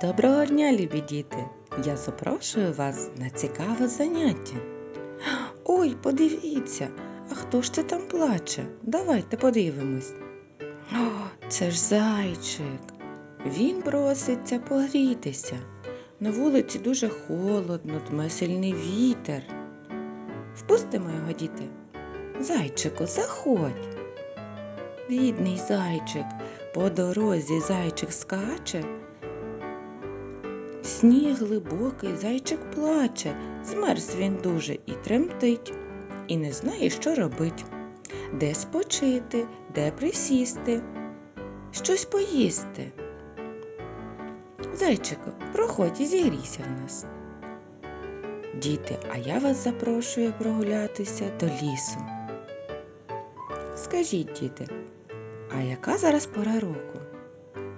Доброго дня, любі діти! Я запрошую вас на цікаве заняття. Ой, подивіться, а хто ж це там плаче? Давайте подивимось. О, це ж зайчик. Він проситься погрітися. На вулиці дуже холодно, дме сильний вітер. Впустимо його, діти. Зайчику, заходь. Бідний зайчик, по дорозі зайчик скаче. Сніг глибокий, зайчик плаче, змерз він дуже і тремтить, і не знає, що робить, де спочити, де присісти, щось поїсти. Зайчику, проходь і зігрійся в нас. Діти, а я вас запрошую прогулятися до лісу. Скажіть, діти, а яка зараз пора року?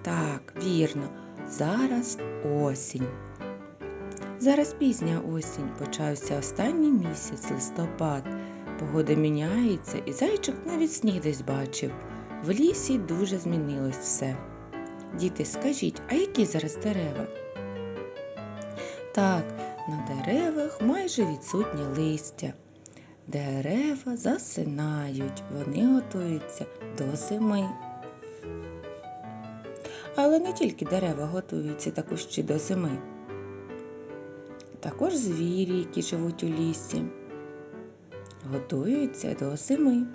Так, вірно, зараз осінь. Зараз пізня осінь, почався останній місяць, листопад. Погода міняється, і зайчик навіть сніг десь бачив. В лісі дуже змінилось все. Діти, скажіть, а які зараз дерева? Так, на деревах майже відсутнє листя. Дерева засинають, вони готуються до зими. Але не тільки дерева готуються та кущі до зими. Також звірі, які живуть у лісі, готуються до зими.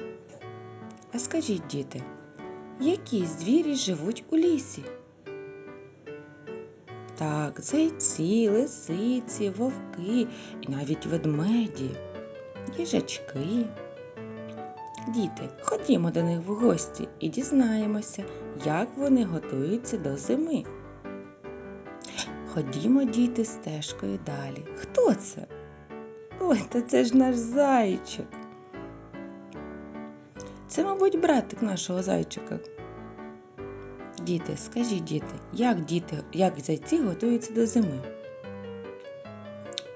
А скажіть, діти, які звірі живуть у лісі? Так, зайці, лисиці, вовки і навіть ведмеді, їжачки. Діти, ходімо до них в гості і дізнаємося, як вони готуються до зими. Ходімо, діти, стежкою далі. Хто це? Ой, та це ж наш зайчик. Це, мабуть, братик нашого зайчика. Діти, скажіть, діти, як діти, як зайці готуються до зими?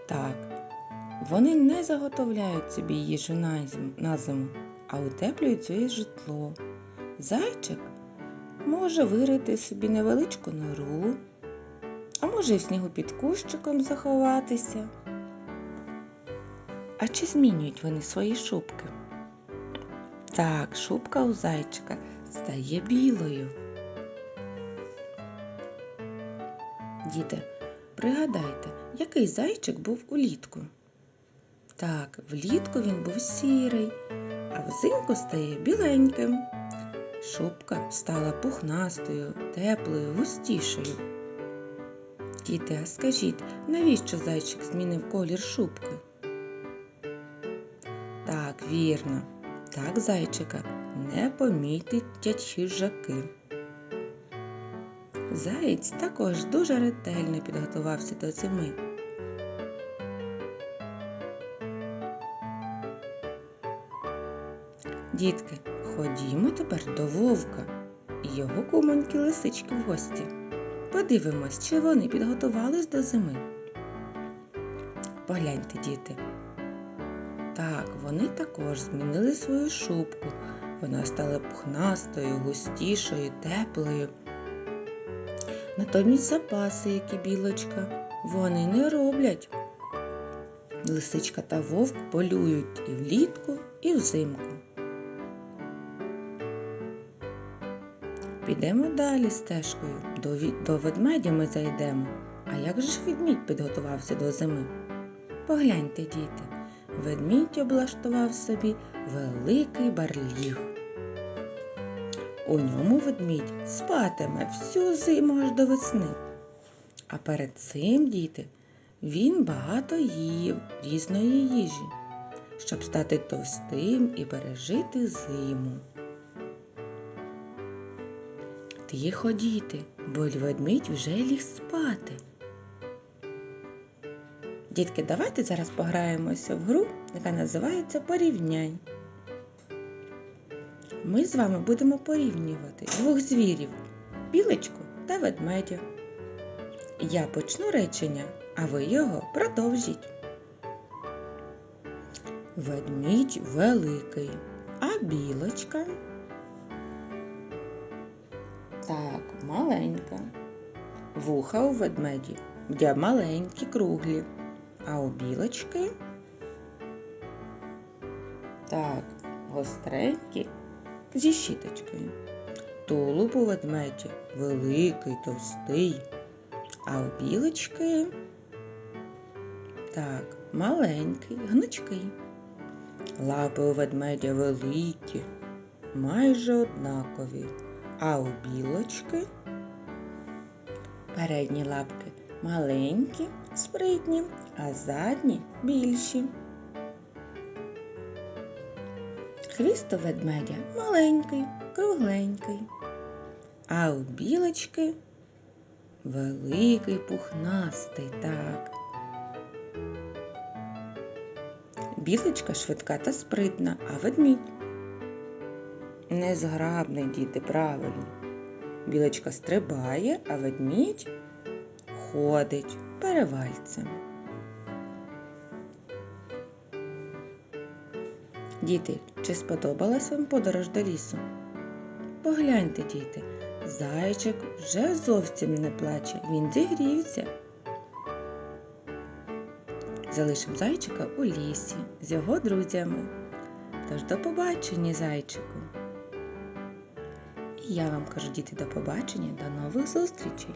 Так, вони не заготовляють собі їжу на зиму, а утеплюють своє житло. Зайчик може вирити собі невеличку нору, а може в снігу під кущиком заховатися. А чи змінюють вони свої шубки? Так, шубка у зайчика стає білою. Діти, пригадайте, який зайчик був улітку? Так, влітку він був сірий, а взимку стає біленьким. Шубка стала пухнастою, теплою, густішою. Діти, а скажіть, навіщо зайчик змінив колір шубки? Так, вірно, так зайчика не помітять хижаки. Заєць також дуже ретельно підготувався до зими. Дітки, ходімо тепер до вовка і його кумоньки лисички в гості. Подивимось, чи вони підготувались до зими. Погляньте, діти. Так, вони також змінили свою шубку. Вона стала пухнастою, густішою, теплою. Натомість запаси, які білочка, вони не роблять. Лисичка та вовк полюють і влітку, і взимку. Підемо далі стежкою. До, до ведмедя ми зайдемо. А як же ж ведмідь підготувався до зими? Погляньте, діти, ведмідь облаштував собі великий барліг. У ньому ведмідь спатиме всю зиму аж до весни. А перед цим, діти, він багато їв різної їжі, щоб стати товстим і пережити зиму. Тихо, діти, бо ведмідь вже ліг спати. Дітки, давайте зараз пограємося в гру, яка називається Порівнянь. Ми з вами будемо порівнювати двох звірів білочку та ведмедя. Я почну речення, а ви його продовжіть. Ведмідь великий, а білочка Так, маленька. Вуха у ведмеді. Де маленькі, круглі, а у білочки? Так, гостренькі. Зі щіточкою. Тулуб у ведмеді. Великий, товстий, а у білочки? Так, маленький, гнучкий. Лапи у ведмедя великі, майже однакові, а у білочки передні лапки маленькі, спритні, а задні більші. Хвіст у ведмедя маленький, кругленький, а у білочки великий пухнастий так. Білочка швидка та спритна, а ведмідь. Незграбний діти, правильно. Білочка стрибає, а ведмідь ходить перевальцем. Діти, чи сподобалась вам подорож до лісу? Погляньте, діти, зайчик вже зовсім не плаче, він зігрівся. Залишимо зайчика у лісі з його друзями. Тож до побачення, зайчику. Я вам кажу, діти, до побачення, до нових зустрічей!